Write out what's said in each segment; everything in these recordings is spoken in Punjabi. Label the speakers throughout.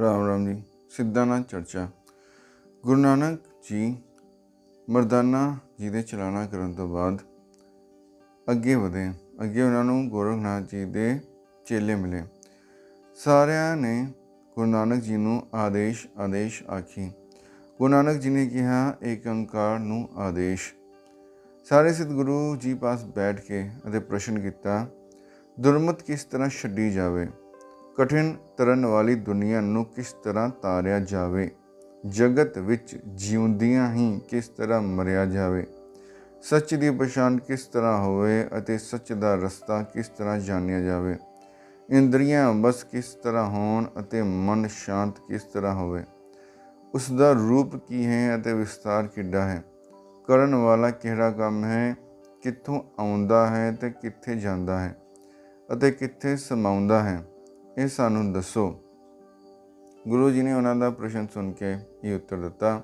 Speaker 1: ਰਾਮ ਰਾਮ ਜੀ, ਸਿੱਧਾ ਨਾਲ ਚਰਚਾ। ਗੁਰੂ ਨਾਨਕ ਜੀ ਮਰਦਾਨਾ ਜੀ ਦੇ ਚਲਾਣਾ ਕਰਨ ਤੋਂ ਬਾਅਦ ਅੱਗੇ ਵਧੇ। ਅੱਗੇ ਉਹਨਾਂ ਨੂੰ ਗੋਰਖਨਾਥ ਜੀ ਦੇ ਚੇਲੇ ਮਿਲੇ। ਸਾਰਿਆਂ ਨੇ ਗੁਰੂ ਨਾਨਕ ਜੀ ਨੂੰ ਆਦੇਸ਼ ਆਦੇਸ਼ ਆਖੀ। ਗੁਰੂ ਨਾਨਕ ਜੀ ਨੇ ਕਿਹਾ ਏਕ ਓੰਕਾਰ ਨੂੰ ਆਦੇਸ਼। ਸਾਰੇ ਸਤਿਗੁਰੂ ਜੀ ਪਾਸ ਬੈਠ ਕੇ ਅਤੇ ਪ੍ਰਸ਼ਨ ਕੀਤਾ, ਦੁਰਮਤ ਕਿਸ ਤਰ੍ਹਾਂ ਛੱਡੀ ਜਾਵੇ? ਕਠਿਨ ਤਰਨ ਵਾਲੀ ਦੁਨੀਆ ਨੂੰ ਕਿਸ ਤਰ੍ਹਾਂ ਤਾਰਿਆ ਜਾਵੇ? ਜਗਤ ਵਿੱਚ ਜਿਉਂਦਿਆਂ ਹੀ ਕਿਸ ਤਰ੍ਹਾਂ ਮਰਿਆ ਜਾਵੇ? ਸੱਚ ਦੀ ਪਛਾਣ ਕਿਸ ਤਰ੍ਹਾਂ ਹੋਵੇ ਅਤੇ ਸੱਚ ਦਾ ਰਸਤਾ ਕਿਸ ਤਰ੍ਹਾਂ ਜਾਣਿਆ ਜਾਵੇ? ਇੰਦਰੀਆਂ ਬਸ ਕਿਸ ਤਰ੍ਹਾਂ ਹੋਣ ਅਤੇ ਮਨ ਸ਼ਾਂਤ ਕਿਸ ਤਰ੍ਹਾਂ ਹੋਵੇ? ਉਸ ਦਾ ਰੂਪ ਕੀ ਹੈ ਅਤੇ ਵਿਸਤਾਰ ਕਿੱਡਾ ਹੈ? ਕਰਨ ਵਾਲਾ ਕਿਹੜਾ ਕੰਮ ਹੈ? ਕਿੱਥੋਂ ਆਉਂਦਾ ਹੈ ਤੇ ਕਿੱਥੇ ਜਾਂਦਾ ਹੈ? ਅਤੇ ਕਿੱਥੇ ਸਮਾਉਂਦਾ ਹੈ? ਇਹ ਸਾਨੂੰ ਦੱਸੋ। ਗੁਰੂ ਜੀ ਨੇ ਉਹਨਾਂ ਦਾ ਪ੍ਰਸ਼ਨ ਸੁਣ ਕੇ ਇਹ ਉੱਤਰ ਦਿੱਤਾ।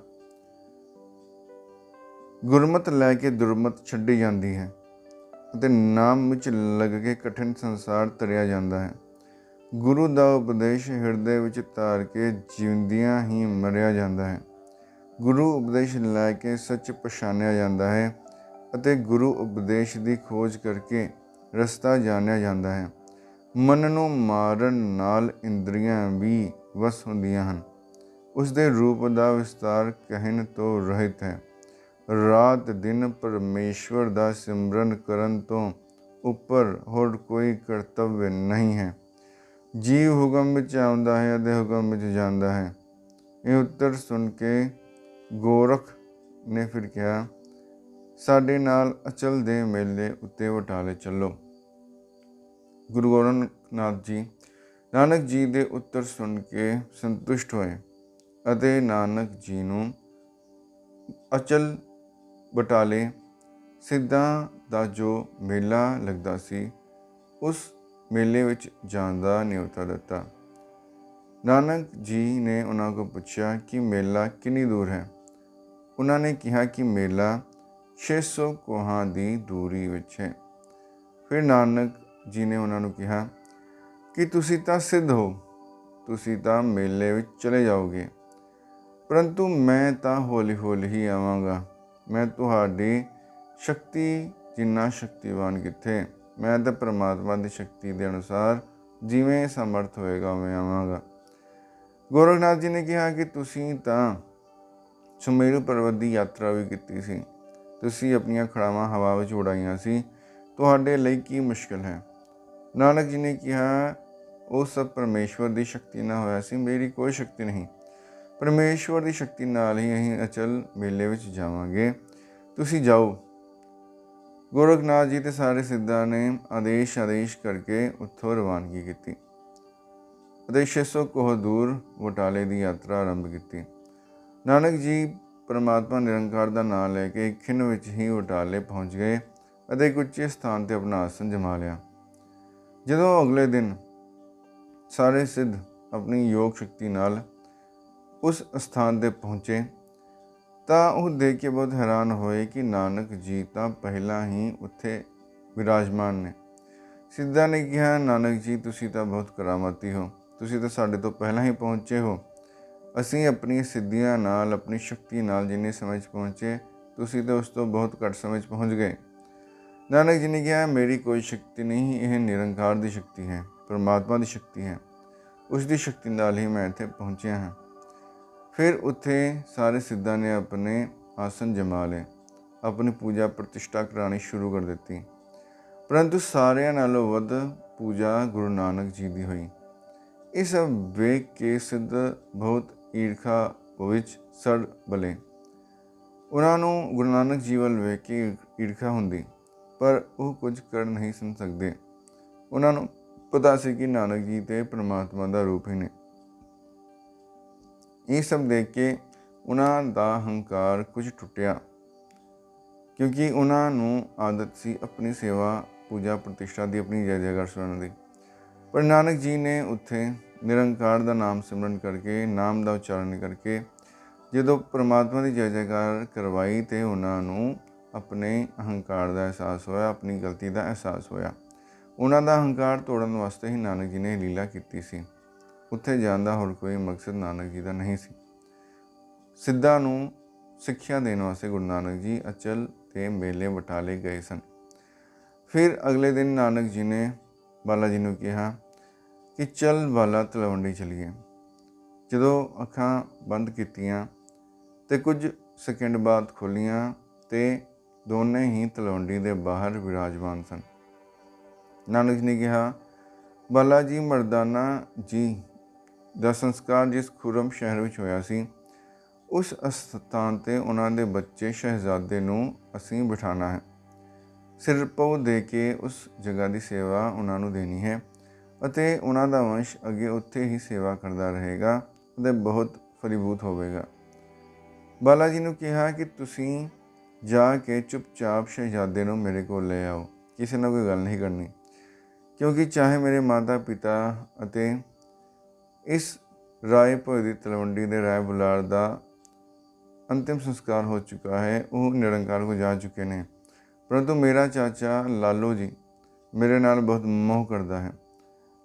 Speaker 1: ਗੁਰਮਤ ਲੈ ਕੇ ਦੁਰਮਤ ਛੱਡੀ ਜਾਂਦੀ ਹੈ ਅਤੇ ਨਾਮ ਵਿੱਚ ਲੱਗ ਕੇ ਕਠਿਨ ਸੰਸਾਰ ਤਰਿਆ ਜਾਂਦਾ ਹੈ। ਗੁਰੂ ਦਾ ਉਪਦੇਸ਼ ਹਿਰਦੇ ਵਿੱਚ ਧਾਰ ਕੇ ਜਿਉਂਦਿਆਂ ਹੀ ਮਰਿਆ ਜਾਂਦਾ ਹੈ। ਗੁਰੂ ਉਪਦੇਸ਼ ਲੈ ਕੇ ਸੱਚ ਪਛਾਣਿਆ ਜਾਂਦਾ ਹੈ ਅਤੇ ਗੁਰੂ ਉਪਦੇਸ਼ ਦੀ ਖੋਜ ਕਰਕੇ ਰਸਤਾ ਜਾਣਿਆ ਜਾਂਦਾ ਹੈ। ਮਨ ਨੂੰ ਮਾਰਨ ਨਾਲ ਇੰਦਰੀਆਂ ਵੀ ਵਸ ਹੁੰਦੀਆਂ ਹਨ। ਉਸ ਦੇ ਰੂਪ ਦਾ ਵਿਸਤਾਰ ਕਹਿਣ ਤੋਂ ਰਹਿਤ ਹੈ। ਰਾਤ ਦਿਨ ਪਰਮੇਸ਼ਵਰ ਦਾ ਸਿਮਰਨ ਕਰਨ ਤੋਂ ਉੱਪਰ ਹੋਰ ਕੋਈ ਕਰਤੱਵ ਨਹੀਂ ਹੈ। ਜੀਵ ਹੁਕਮ ਵਿੱਚ ਆਉਂਦਾ ਹੈ ਅਤੇ ਹੁਕਮ ਵਿੱਚ ਜਾਂਦਾ ਹੈ। ਇਹ ਉੱਤਰ ਸੁਣ ਕੇ ਗੋਰਖ ਨੇ ਫਿਰ ਕਿਹਾ, ਸਾਡੇ ਨਾਲ ਅਚਲ ਦੇ ਮੇਲੇ ਉੱਤੇ ਵਟਾਲੇ ਚੱਲੋ। ਗੁਰੂ ਗੋਰਖ ਨਾਥ ਜੀ ਨਾਨਕ ਜੀ ਦੇ ਉੱਤਰ ਸੁਣ ਕੇ ਸੰਤੁਸ਼ਟ ਹੋਏ ਅਤੇ ਨਾਨਕ ਜੀ ਨੂੰ ਅਚਲ ਬਟਾਲੇ ਸਿੱਧਾਂ ਦਾ ਜੋ ਮੇਲਾ ਲੱਗਦਾ ਸੀ, ਉਸ ਮੇਲੇ ਵਿੱਚ ਜਾਣ ਦਾ ਨਿਯੋਤਾ ਦਿੱਤਾ। ਨਾਨਕ ਜੀ ਨੇ ਉਹਨਾਂ ਕੋਲ ਪੁੱਛਿਆ ਕਿ ਮੇਲਾ ਕਿੰਨੀ ਦੂਰ ਹੈ? ਉਹਨਾਂ ਨੇ ਕਿਹਾ ਕਿ ਮੇਲਾ 600 ਕੋਹਾਂ ਦੀ ਦੂਰੀ ਵਿੱਚ ਹੈ। ਫਿਰ ਨਾਨਕ ਜੀ ਨੇ ਉਹਨਾਂ ਨੂੰ ਕਿਹਾ ਕਿ ਤੁਸੀਂ ਤਾਂ ਸਿੱਧ ਹੋ, ਤੁਸੀਂ ਤਾਂ ਮੇਲੇ ਵਿੱਚ ਚਲੇ ਜਾਓਗੇ। ਪਰੰਤੂ ਮੈਂ ਤਾਂ ਹੌਲੀ-ਹੌਲੀ ਹੀ ਆਵਾਂਗਾ। ਮੈਂ ਤੁਹਾਡੀ ਸ਼ਕਤੀ ਜਿੰਨਾ ਸ਼ਕਤੀਵਾਨ ਕਿੱਥੇ, ਮੈਂ ਤਾਂ ਪ੍ਰਮਾਤਮਾ ਦੀ ਸ਼ਕਤੀ ਦੇ ਅਨੁਸਾਰ ਜਿਵੇਂ ਸਮਰਥ ਹੋਏਗਾ ਮੈਂ ਆਵਾਂਗਾ। ਗੋਰਖਨਾਥ ਜੀ ਨੇ ਕਿਹਾ ਕਿ ਤੁਸੀਂ ਤਾਂ ਸੁਮੇਰੂ ਪਰਬਤ ਦੀ ਯਾਤਰਾ ਵੀ ਕੀਤੀ ਸੀ। ਤੁਸੀਂ ਆਪਣੀਆਂ ਖੜਾਵਾਂ ਹਵਾ ਵਿੱਚ ਉਡਾਈਆਂ ਸੀ। ਤੁਹਾਡੇ ਲਈ ਕੀ ਮੁਸ਼ਕਲ ਹੈ? ਨਾਨਕ ਜੀ ਨੇ ਕਿਹਾ, ਉਹ ਸਭ ਪਰਮੇਸ਼ਵਰ ਦੀ ਸ਼ਕਤੀ ਨਾਲ ਹੋਇਆ ਸੀ, ਮੇਰੀ ਕੋਈ ਸ਼ਕਤੀ ਨਹੀਂ। ਪਰਮੇਸ਼ਵਰ ਦੀ ਸ਼ਕਤੀ ਨਾਲ ਹੀ ਅਸੀਂ ਅਚਲ ਮੇਲੇ ਵਿੱਚ ਜਾਵਾਂਗੇ। ਤੁਸੀਂ ਜਾਓ। ਗੋਰਖਨਾਥ ਜੀ ਤੇ ਸਾਰੇ ਸਿੱਧਾਂ ਨੇ ਆਦੇਸ਼ ਆਦੇਸ਼ ਕਰਕੇ ਉੱਥੋਂ ਰਵਾਨਗੀ ਕੀਤੀ। ਅਤੇ 600 ਕੋਹ ਦੂਰ ਵਟਾਲੇ ਦੀ ਯਾਤਰਾ ਆਰੰਭ ਕੀਤੀ। ਨਾਨਕ ਜੀ ਪਰਮਾਤਮਾ ਨਿਰੰਕਾਰ ਦਾ ਨਾਮ ਲੈ ਕੇ ਖਿੰਨ ਵਿੱਚ ਹੀ ਵਟਾਲੇ ਪਹੁੰਚ ਗਏ ਅਤੇ ਇੱਕ ਉੱਚੇ ਸਥਾਨ ਤੇ ਆਪਣਾ ਆਸਨ ਜਮਾ ਲਿਆ। ਜਦੋਂ ਅਗਲੇ ਦਿਨ ਸਾਰੇ ਸਿੱਧ ਆਪਣੀ ਯੋਗ ਸ਼ਕਤੀ ਨਾਲ ਉਸ ਸਥਾਨ ਤੇ ਪਹੁੰਚੇ, ਤਾਂ ਉਹ ਦੇਖ ਕੇ ਬਹੁਤ ਹੈਰਾਨ ਹੋਏ ਕਿ ਨਾਨਕ ਜੀ ਤਾਂ ਪਹਿਲਾਂ ਹੀ ਉੱਥੇ ਵਿਰਾਜਮਾਨ ਨੇ। ਸਿੱਧਾ ਨੇ ਕਿਹਾ, ਨਾਨਕ ਜੀ, ਤੁਸੀਂ ਤਾਂ ਬਹੁਤ ਕਰਾਮਾਤੀ ਹੋ। ਤੁਸੀਂ ਤਾਂ ਸਾਡੇ ਤੋਂ ਪਹਿਲਾਂ ਹੀ ਪਹੁੰਚੇ ਹੋ। ਅਸੀਂ ਆਪਣੀ ਸਿੱਧੀਆਂ ਨਾਲ, ਆਪਣੀ ਸ਼ਕਤੀ ਨਾਲ ਜਿੰਨੇ ਸਮੇਂ 'ਚ ਪਹੁੰਚੇ, ਤੁਸੀਂ ਤਾਂ ਉਸ ਤੋਂ ਬਹੁਤ ਘੱਟ ਸਮੇਂ 'ਚ ਪਹੁੰਚ ਗਏ। ਨਾਨਕ ਜੀ ਨੇ ਕਿਹਾ, ਮੇਰੀ ਕੋਈ ਸ਼ਕਤੀ ਨਹੀਂ, ਇਹ ਨਿਰੰਕਾਰ ਦੀ ਸ਼ਕਤੀ ਹੈ, ਪਰਮਾਤਮਾ ਦੀ ਸ਼ਕਤੀ ਹੈ। ਉਸ ਦੀ ਸ਼ਕਤੀ ਨਾਲ ਹੀ ਮੈਂ ਇੱਥੇ ਪਹੁੰਚਿਆ ਹਾਂ। ਫਿਰ ਉੱਥੇ ਸਾਰੇ ਸਿੱਧਾਂ ਨੇ ਆਪਣੇ ਆਸਨ ਜਮਾ ਲਏ। ਆਪਣੀ ਪੂਜਾ ਪ੍ਰਤਿਸ਼ਠਾ ਕਰਾਣੀ ਸ਼ੁਰੂ ਕਰ ਦਿੱਤੀ। ਪਰੰਤੂ ਸਾਰਿਆਂ ਨਾਲੋਂ ਵੱਧ ਪੂਜਾ ਗੁਰੂ ਨਾਨਕ ਜੀ ਦੀ ਹੋਈ। ਇਹ ਸਭ ਵੇਖ ਕੇ ਸਿੱਧ ਬਹੁਤ ਈਰਖਾ ਵਿੱਚ ਸੜ ਬਲੇ। ਉਹਨਾਂ ਨੂੰ ਗੁਰੂ ਨਾਨਕ ਜੀ ਵੱਲ ਵੇਖ ਕੇ ਈਰਖਾ ਹੁੰਦੀ। ਪਰ ਉਹ ਕੁਝ ਕਰ ਨਹੀਂ ਸੁਣ ਸਕਦੇ। ਉਹਨਾਂ ਨੂੰ ਪਤਾ ਸੀ ਕਿ ਨਾਨਕ ਜੀ ਤੇ ਪ੍ਰਮਾਤਮਾ ਦਾ ਰੂਪ ਹੀ ਨੇ। ਇਹ ਸਭ ਦੇਖ ਕੇ ਉਹਨਾਂ ਦਾ ਹੰਕਾਰ ਕੁਝ ਟੁੱਟਿਆ, ਕਿਉਂਕਿ ਉਹਨਾਂ ਨੂੰ ਆਦਤ ਸੀ ਆਪਣੀ ਸੇਵਾ, ਪੂਜਾ, ਪ੍ਰਤਿਸ਼ਠਾ ਦੀ ਆਪਣੀ ਜੈ ਜੈਕਾਰ ਸੁਣਨ ਦੀ। ਪਰ ਨਾਨਕ ਜੀ ਨੇ ਉੱਥੇ ਨਿਰੰਕਾਰ ਦਾ ਨਾਮ ਸਿਮਰਨ ਕਰਕੇ, ਨਾਮ ਦਾ ਉਚਾਰਨ ਕਰਕੇ ਜਦੋਂ ਪ੍ਰਮਾਤਮਾ ਦੀ ਜੈ ਜੈਕਾਰ ਕਰਵਾਈ ਤੇ ਉਹਨਾਂ ਨੂੰ ਆਪਣੇ ਅਹੰਕਾਰ ਦਾ ਅਹਿਸਾਸ ਹੋਇਆ, ਆਪਣੀ ਗਲਤੀ ਦਾ ਅਹਿਸਾਸ ਹੋਇਆ। ਉਹਨਾਂ ਦਾ ਅਹੰਕਾਰ ਤੋੜਨ ਵਾਸਤੇ ਹੀ ਨਾਨਕ ਜੀ ਨੇ ਲੀਲਾ ਕੀਤੀ ਸੀ। ਉੱਥੇ ਜਾਣ ਦਾ ਹੋਰ ਕੋਈ ਮਕਸਦ ਨਾਨਕ ਜੀ ਦਾ ਨਹੀਂ ਸੀ। ਸਿੱਧਾ ਨੂੰ ਸਿੱਖਿਆ ਦੇਣ ਵਾਸਤੇ ਗੁਰੂ ਨਾਨਕ ਜੀ ਅਚਲ ਤੇ ਮੇਲੇ ਬਟਾਲੇ ਗਏ ਸਨ। ਫਿਰ ਅਗਲੇ ਦਿਨ ਨਾਨਕ ਜੀ ਨੇ ਬਾਲਾ ਜੀ ਨੂੰ ਕਿਹਾ ਕਿ ਚੱਲ ਬਾਲਾ ਤਲਵੰਡੀ ਚਲੀਏ। ਜਦੋਂ ਅੱਖਾਂ ਬੰਦ ਕੀਤੀਆਂ ਤੇ ਕੁਝ ਸਕਿੰਡ ਬਾਅਦ ਖੋਲੀਆਂ ਤੇ ਦੋਨੇ ਹੀ ਤਲਵੰਡੀ ਦੇ ਬਾਹਰ ਵਿਰਾਜਮਾਨ ਸਨ। ਨਾਨਕ ਜੀ ਨੇ ਕਿਹਾ ਬਾਲਾ ਜੀ ਮਰਦਾਨਾ ਜੀ ਦਾ ਸੰਸਕਾਰ ਜਿਸ ਖੁਰਮ ਸ਼ਹਿਰ ਵਿੱਚ ਹੋਇਆ ਸੀ, ਉਸ ਅਸਥਾਨ ਤੇ ਉਹਨਾਂ ਦੇ ਬੱਚੇ ਸ਼ਹਿਜ਼ਾਦੇ ਨੂੰ ਅਸੀਂ ਬਿਠਾਣਾ ਹੈ। ਸਿਰ ਪਉ ਦੇ ਕੇ ਉਸ ਜਗ੍ਹਾ ਦੀ ਸੇਵਾ ਉਹਨਾਂ ਨੂੰ ਦੇਣੀ ਹੈ ਅਤੇ ਉਹਨਾਂ ਦਾ ਵੰਸ਼ ਅੱਗੇ ਉੱਥੇ ਹੀ ਸੇਵਾ ਕਰਦਾ ਰਹੇਗਾ ਅਤੇ ਬਹੁਤ ਫਲੀਭੂਤ ਹੋਵੇਗਾ। ਬਾਲਾ ਜੀ ਨੂੰ ਕਿਹਾ ਕਿ ਤੁਸੀਂ ਜਾ ਕੇ ਚੁੱਪਚਾਪ ਸ਼ਹਿਜ਼ਾਦੇ ਨੂੰ ਮੇਰੇ ਕੋਲ ਲੈ ਆਓ। ਕਿਸੇ ਨਾਲ ਕੋਈ ਗੱਲ ਨਹੀਂ ਕਰਨੀ। ਕਿਉਂਕਿ ਚਾਹੇ ਮੇਰੇ ਮਾਤਾ ਪਿਤਾ ਅਤੇ ਇਸ ਰਾਏ ਭੋਏ ਦੀ ਤਲਵੰਡੀ ਦੇ ਰਾਏ ਬੁਲਾਰ ਦਾ ਅੰਤਿਮ ਸੰਸਕਾਰ ਹੋ ਚੁੱਕਾ ਹੈ, ਉਹ ਨਿਰੰਕਾਰ ਕੋ ਜਾ ਚੁੱਕੇ ਨੇ। ਪਰੰਤੂ ਮੇਰਾ ਚਾਚਾ ਲਾਲੂ ਜੀ ਮੇਰੇ ਨਾਲ ਬਹੁਤ ਮੋਹ ਕਰਦਾ ਹੈ।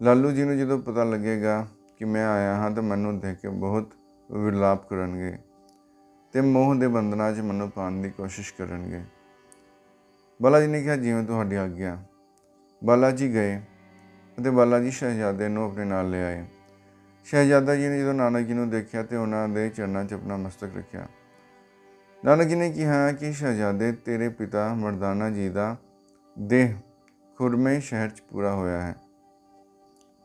Speaker 1: ਲਾਲੂ ਜੀ ਨੂੰ ਜਦੋਂ ਪਤਾ ਲੱਗੇਗਾ ਕਿ ਮੈਂ ਆਇਆ ਹਾਂ ਤਾਂ ਮੈਨੂੰ ਦੇਖ ਕੇ ਬਹੁਤ ਵਿਲਾਪ ਕਰਨਗੇ। ਤੇ ਮੋਹ ਦੇ ਬੰਧਨਾਂ 'ਚ ਮੈਨੂੰ ਪਾਉਣ ਦੀ ਕੋਸ਼ਿਸ਼ ਕਰਨਗੇ। ਬਾਲਾ ਜੀ ਨੇ ਕਿਹਾ ਜਿਵੇਂ ਤੁਹਾਡੀ ਆਗਿਆ। ਬਾਲਾ ਜੀ ਗਏ ਅਤੇ ਬਾਲਾ ਜੀ ਸ਼ਹਿਜ਼ਾਦੇ ਨੂੰ ਆਪਣੇ ਨਾਲ ਲੈ ਆਏ। ਸ਼ਹਿਜ਼ਾਦਾ ਜੀ ਨੇ ਜਦੋਂ ਨਾਨਕ ਜੀ ਨੂੰ ਦੇਖਿਆ ਤੇ ਉਹਨਾਂ ਦੇ ਚਰਨਾਂ 'ਚ ਆਪਣਾ ਮਸਤਕ ਰੱਖਿਆ। ਨਾਨਕ ਜੀ ਨੇ ਕਿਹਾ ਕਿ, ਸ਼ਹਿਜ਼ਾਦੇ, ਤੇਰੇ ਪਿਤਾ ਮਰਦਾਨਾ ਜੀ ਦਾ ਦੇਹ ਖੁਰਮੇ ਸ਼ਹਿਰ 'ਚ ਪੂਰਾ ਹੋਇਆ ਹੈ।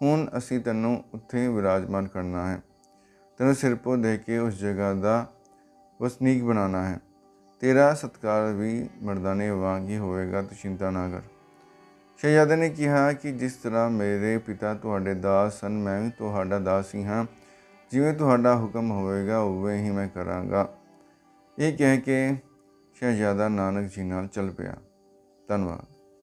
Speaker 1: ਹੁਣ ਅਸੀਂ ਤੈਨੂੰ ਉੱਥੇ ਵਿਰਾਜਮਾਨ ਕਰਨਾ ਹੈ। ਤੈਨੂੰ ਸਿਰਪੋ ਦੇ ਕੇ ਉਸ ਜਗ੍ਹਾ ਦਾ ਵਸਨੀਕ ਬਣਾਉਣਾ ਹੈ। ਤੇਰਾ ਸਤਕਾਰ ਵੀ ਮਰਦਾਨੇ ਵਾਂਗ ਹੀ ਹੋਵੇਗਾ, ਤੂੰ ਚਿੰਤਾ ਨਾ ਕਰ। ਸ਼ਹਿਜ਼ਾਦੇ ਨੇ ਕਿਹਾ ਕਿ ਜਿਸ ਤਰ੍ਹਾਂ ਮੇਰੇ ਪਿਤਾ ਤੁਹਾਡੇ ਦਾਸ ਸਨ, ਮੈਂ ਵੀ ਤੁਹਾਡਾ ਦਾਸ ਹੀ ਹਾਂ। ਜਿਵੇਂ ਤੁਹਾਡਾ ਹੁਕਮ ਹੋਵੇਗਾ, ਉਵੇਂ ਹੀ ਮੈਂ ਕਰਾਂਗਾ। ਇਹ ਕਹਿ ਕੇ ਸ਼ਹਿਜ਼ਾਦਾ ਨਾਨਕ ਜੀ ਨਾਲ ਚੱਲ ਪਿਆ। ਧੰਨਵਾਦ।